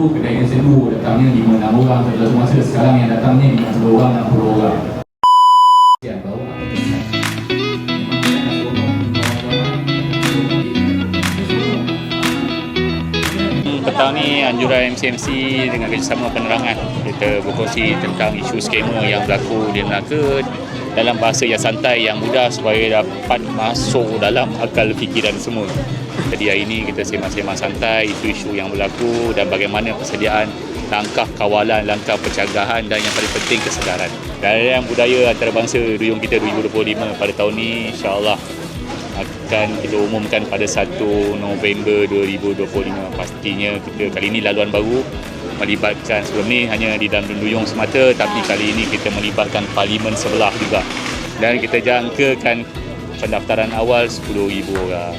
dulu kedai nasi dulu datangnya 5 6 orang pada satu masa sekarang yang datangnya 50 orang 60 orang. Ya, baru apa. Petang ni anjuran MCMC dengan kerjasama penerangan kita berkongsi tentang isu skema yang berlaku di Melaka dalam bahasa yang santai yang mudah supaya dapat masuk dalam akal fikiran semua. Jadi hari ini kita sembang-sembang santai isu-isu yang berlaku dan bagaimana persediaan langkah kawalan, langkah pencegahan dan yang paling penting kesedaran. Dalam budaya antarabangsa duyung kita 2025 pada tahun ini insya-Allah akan kita umumkan pada 1 November 2025 pastinya kita kali ini laluan baru melibatkan sebelum ni hanya di dalam duyung semata tapi kali ini kita melibatkan parlimen sebelah juga. Dan kita jangkakan pendaftaran awal 10,000 orang